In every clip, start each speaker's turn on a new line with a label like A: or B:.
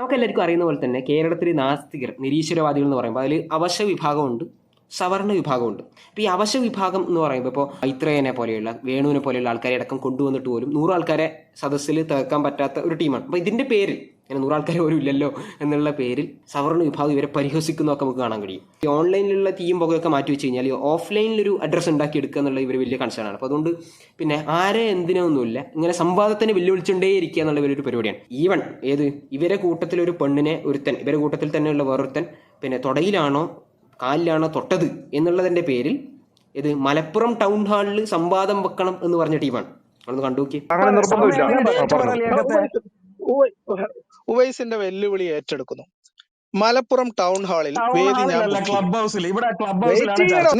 A: നമുക്ക് എല്ലാവർക്കും അറിയുന്ന പോലെ തന്നെ കേരളത്തിലെ നാസ്തികർ നിരീശ്വരവാദികൾ എന്ന് പറയുമ്പോൾ അതിൽ അവശ വിഭാഗമുണ്ട് സവർണ വിഭാഗമുണ്ട്. അപ്പോൾ ഈ അവശ വിഭാഗം എന്ന് പറയുമ്പോൾ ഇപ്പോൾ മൈത്രേയനെ പോലെയുള്ള വേണുവിനെ പോലെയുള്ള ആൾക്കാരെ അടക്കം കൊണ്ടുവന്നിട്ട് പോലും നൂറ് ആൾക്കാരെ സദസ്സിൽ തകർക്കാൻ പറ്റാത്ത ഒരു ടീമാണ്. അപ്പോൾ ഇതിന്റെ പേരിൽ ഇങ്ങനെ നൂറാൾക്കാർ പോലും ഇല്ലല്ലോ എന്നുള്ള പേരിൽ സവർണ വിഭാഗം ഇവരെ പരിഹസിക്കുന്നതൊക്കെ നമുക്ക് കാണാൻ കഴിയും. ഈ ഓൺലൈനിലുള്ള തീയും പുകയൊക്കെ മാറ്റി വെച്ച് കഴിഞ്ഞാൽ ഓഫ്ലൈനിലൊരു അഡ്രസ്സ് ഉണ്ടാക്കി എടുക്കുക എന്നുള്ള ഇവർ വലിയ കൺസേൺ ആണ്. അപ്പോൾ അതുകൊണ്ട് പിന്നെ ആരെ എന്തിനൊന്നുമില്ല ഇങ്ങനെ സംവാദത്തിന് വെല്ലുവിളിച്ചുകൊണ്ടേ ഇരിക്കുക എന്നുള്ള ഇവരൊരു പരിപാടിയാണ്. ഈവൺ ഏത് ഇവരെ കൂട്ടത്തിൽ ഒരു പെണ്ണിനെ ഒരുത്തൻ ഇവരെ കൂട്ടത്തിൽ തന്നെയുള്ള വേറൊരുത്തൻ പിന്നെ തുടയിലാണോ കാലിലാണോ തൊട്ടത് എന്നുള്ളതിന്റെ പേരിൽ ഇത് മലപ്പുറം ടൗൺ ഹാളിൽ സംവാദം വെക്കണം എന്ന് പറഞ്ഞ ടീമാണ്. അതൊന്ന് കണ്ടു നോക്കി
B: ഉവൈസിന്റെ വെല്ലുവിളി ഏറ്റെടുക്കുന്നു. മലപ്പുറം ടൗൺ ഹാളിൽ വേദി ഞാൻ
C: ക്ലബ് ഹൗസിൽ ഇവിടെ ക്ലബ്
B: ഹൗസിൽ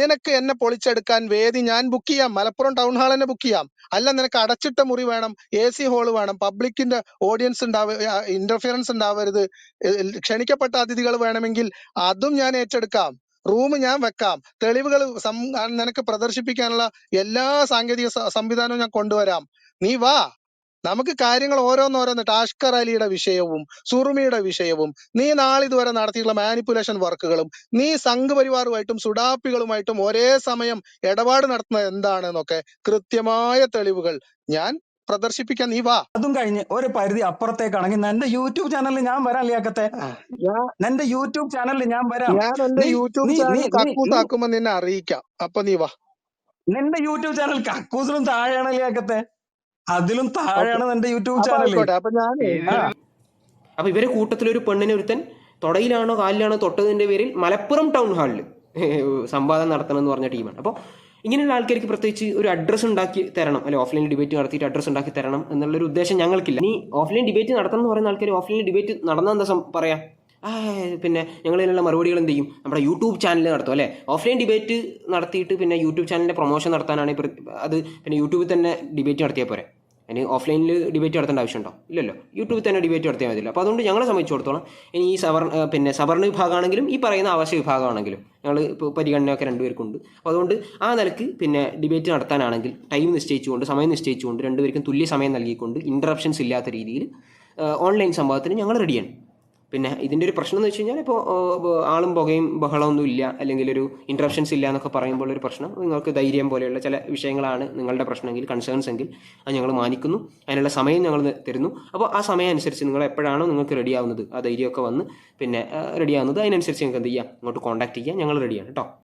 B: നിനക്ക് എന്നെ പൊളിച്ചെടുക്കാൻ വേദി ഞാൻ ബുക്ക് ചെയ്യാം. മലപ്പുറം ടൗൺ ഹാൾ തന്നെ ബുക്ക് ചെയ്യാം. അല്ല നിനക്ക് അടച്ചിട്ട മുറി വേണം എ സി ഹോൾ വേണം പബ്ലിക്കിന്റെ ഓഡിയൻസ് ഉണ്ടാവ ഇന്റർഫിയറൻസ് ഉണ്ടാവരുത് ക്ഷണിക്കപ്പെട്ട അതിഥികൾ വേണമെങ്കിൽ അതും ഞാൻ ഏറ്റെടുക്കാം. റൂം ഞാൻ വെക്കാം. തെളിവുകൾ നിനക്ക് പ്രദർശിപ്പിക്കാനുള്ള എല്ലാ സാങ്കേതിക സംവിധാനവും ഞാൻ കൊണ്ടുവരാം. നീ വാ. നമുക്ക് കാര്യങ്ങൾ ഓരോന്നോരോന്ന് ടാഷ്കർ അലിയുടെ വിഷയവും സുറുമിയുടെ വിഷയവും നീ നാളിതുവരെ നടത്തിയിട്ടുള്ള മാനിപ്പുലേഷൻ വർക്കുകളും നീ സംഘപരിവാറുമായിട്ടും സുഡാപ്പികളുമായിട്ടും ഒരേ സമയം ഇടപാട് നടത്തുന്നത് എന്താണെന്നൊക്കെ കൃത്യമായ തെളിവുകൾ ഞാൻ പ്രദർശിപ്പിക്കാൻ നീ വാ.
C: അതും കഴിഞ്ഞ് ഒരു പരിധി അപ്പുറത്തേക്കാണെങ്കിൽ എന്റെ യൂട്യൂബ് ചാനലിൽ ഞാൻ വരാം ലിയാക്കത്തെ. എന്റെ യൂട്യൂബ് ചാനലിൽ ഞാൻ വരാം.
B: ഞാൻ എന്റെ യൂട്യൂബ് ചാനൽ കക്കൂസാക്കുമ്പോ നിന്നെ അറിയിക്കാം. അപ്പൊ നീ വാ.
C: നിന്റെ യൂട്യൂബ് ചാനൽ കക്കൂസിലും താഴെയാണ് ലിയാക്കത്തെ. അതിലും താഴെയാണ് എന്റെ യൂട്യൂബ് ചാനൽ
B: അപ്പൊ ഞാൻ
A: അപ്പോൾ ഇവരെ കൂട്ടത്തിൽ ഒരു പെണ്ണിനെ ഒരുത്തൻ തൊടയിലാണോ കാലിലാണോ തൊട്ടതിന്റെ പേരിൽ മലപ്പുറം ടൗൺ ഹാളിൽ സംവാദം നടത്തണം എന്ന് പറഞ്ഞ ടീമാണ്. അപ്പോൾ ഇങ്ങനെയുള്ള ആൾക്കാർക്ക് പ്രത്യേകിച്ച് ഒരു അഡ്രസ്സ് ഉണ്ടാക്കി തരണം അല്ലെ ഓഫ്ലൈൻ ഡിബേറ്റ് നടത്തിയിട്ട് അഡ്രസ്സ് ഉണ്ടാക്കി തരണം എന്നുള്ളൊരു ഉദ്ദേശം ഞങ്ങൾക്കില്ല. ഇനി ഓഫ്ലൈൻ ഡിബേറ്റ് നടത്തണം എന്ന് പറയുന്ന ആൾക്കാർ ഓഫ്ലൈൻ ഡിബേറ്റ് നടന്ന എന്താ പറയാ? പിന്നെ ഞങ്ങൾ ഇതിനുള്ള മറുപടികൾ എന്ത് ചെയ്യും? നമ്മുടെ യൂട്യൂബ് ചാനൽ നടത്തും അല്ലേ? ഓഫ്ലൈൻ ഡിബേറ്റ് നടത്തിയിട്ട് പിന്നെ യൂട്യൂബ് ചാനലിന്റെ പ്രൊമോഷൻ നടത്താനാണ് അത് പിന്നെ യൂട്യൂബിൽ തന്നെ ഡിബേറ്റ് നടത്തിയാൽ പോരെ? അതിന് ഓഫ്ലൈനിൽ ഡിബേറ്റ് നടത്തേണ്ട ആവശ്യമുണ്ടോ? ഇല്ലല്ലോ. യൂട്യൂബിൽ തന്നെ ഡിബേറ്റ് നടത്തിയാൽ മതിയല്ലോ. അപ്പോൾ അതുകൊണ്ട് ഞങ്ങളെ സംബന്ധിച്ചിടത്തോളം ഇനി ഈ സവർ പിന്നെ സവർണ വിഭാഗമാണെങ്കിലും ഈ പറയുന്ന ആവശ്യ വിഭാഗമാണെങ്കിലും ഞങ്ങൾ ഇപ്പോൾ പരിഗണനയൊക്കെ രണ്ടുപേർക്കുണ്ട്. അപ്പോൾ അതുകൊണ്ട് ആ നിലയ്ക്ക് പിന്നെ ഡിബേറ്റ് നടത്താനാണെങ്കിൽ ടൈം നിശ്ചയിച്ചുകൊണ്ട് സമയം നിശ്ചയിച്ചുകൊണ്ട് രണ്ടുപേർക്കും തുല്യ സമയം നൽകിക്കൊണ്ട് ഇന്ററപ്ഷൻസ് ഇല്ലാത്ത രീതിയിൽ ഓൺലൈൻ സംഭവത്തിന് ഞങ്ങൾ റെഡിയാണ് പിന്നെ ഇതിന്റെ ഒരു പ്രശ്നം എന്ന് വെച്ച് കഴിഞ്ഞാൽ ഇപ്പോൾ ആളും പുകയും ബഹളമൊന്നും ഇല്ല അല്ലെങ്കിൽ ഒരു ഇൻട്രപ്ഷൻസ് ഇല്ല എന്നൊക്കെ പറയുമ്പോൾ ഒരു പ്രശ്നം. നിങ്ങൾക്ക് ധൈര്യം പോലെയുള്ള ചില വിഷയങ്ങളാണ് നിങ്ങളുടെ പ്രശ്നമെങ്കിൽ കൺസേൺസ് എങ്കിൽ അത് ഞങ്ങൾ മാനിക്കുന്നു. അതിനുള്ള സമയം ഞങ്ങൾ തരുന്നു. അപ്പോൾ ആ സമയം അനുസരിച്ച് നിങ്ങൾ എപ്പോഴാണോ നിങ്ങൾക്ക് റെഡി ആവുന്നത് ആ ധൈര്യമൊക്കെ വന്ന് പിന്നെ റെഡി ആവുന്നത് അതിനനുസരിച്ച് നിങ്ങൾക്ക് എന്ത് ചെയ്യാം? ഇങ്ങോട്ട് കോൺടാക്ട് ചെയ്യാം. ഞങ്ങൾ റെഡിയാണ് കേട്ടോ